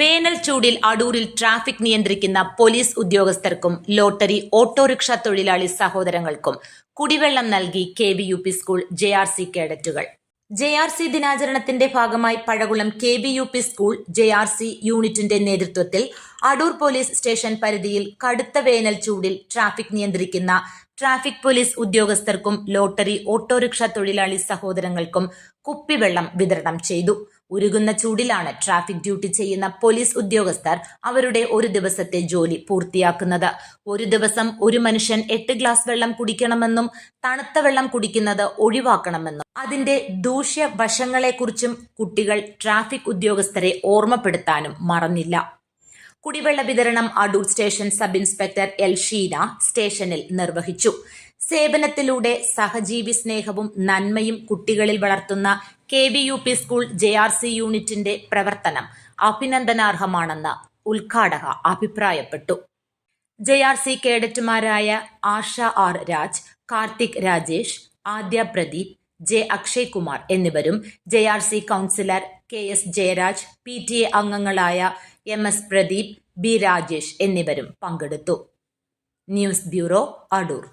വേനൽ ചൂടിൽ അടൂരിൽ ട്രാഫിക് നിയന്ത്രിക്കുന്ന പോലീസ് ഉദ്യോഗസ്ഥർക്കും ലോട്ടറി ഓട്ടോറിക്ഷ തൊഴിലാളി സഹോദരങ്ങൾക്കും കുടിവെള്ളം നൽകി K V U P school J R C കേഡറ്റുകൾ. J R C ദിനാചരണത്തിന്റെ ഭാഗമായി Pazhakulam K V U P school J R C യൂണിറ്റിന്റെ നേതൃത്വത്തിൽ അടൂർ പോലീസ് സ്റ്റേഷൻ പരിധിയിൽ കടുത്ത വേനൽ ചൂടിൽ ട്രാഫിക് നിയന്ത്രിക്കുന്ന ട്രാഫിക് പോലീസ് ഉദ്യോഗസ്ഥർക്കും ലോട്ടറി ഓട്ടോറിക്ഷ തൊഴിലാളി സഹോദരങ്ങൾക്കും കുപ്പിവെള്ളം വിതരണം ചെയ്തു. ഉരുകുന്ന ചൂടിലാണ് ട്രാഫിക് ഡ്യൂട്ടി ചെയ്യുന്ന പോലീസ് ഉദ്യോഗസ്ഥർ അവരുടെ ഒരു ദിവസത്തെ ജോലി പൂർത്തിയാക്കുന്നത്. ഒരു ദിവസം ഒരു മനുഷ്യൻ എട്ട് ഗ്ലാസ് വെള്ളം കുടിക്കണമെന്നും തണുത്ത വെള്ളം കുടിക്കുന്നത് ഒഴിവാക്കണമെന്നും. അതിന്റെ ദൂഷ്യ വശങ്ങളെക്കുറിച്ചും കുട്ടികൾ ട്രാഫിക് ഉദ്യോഗസ്ഥരെ ഓർമ്മപ്പെടുത്താനും മറന്നില്ല. കുടിവെള്ള വിതരണം Adoor station sub inspector L Sheena സ്റ്റേഷനിൽ നിർവഹിച്ചു. സേവനത്തിലൂടെ സഹജീവി സ്നേഹവും നന്മയും കുട്ടികളിൽ വളർത്തുന്ന K V U P school J R C യൂണിറ്റിന്റെ പ്രവർത്തനം അഭിനന്ദനാർഹമാണെന്ന് ഉദ്ഘാടക അഭിപ്രായപ്പെട്ടു. ജെ ആർ സി കേഡറ്റുമാരായ ആഷ ആർ രാജ് കാർത്തിക് രാജേഷ് ആദ്യ പ്രദീപ് ജെ അക്ഷയ് കുമാർ എന്നിവരും J R C councillor K S Jayaraj P T A അംഗങ്ങളായ M S Pradeep B Rajesh എന്നിവരും പങ്കെടുത്തു. News bureau Adoor.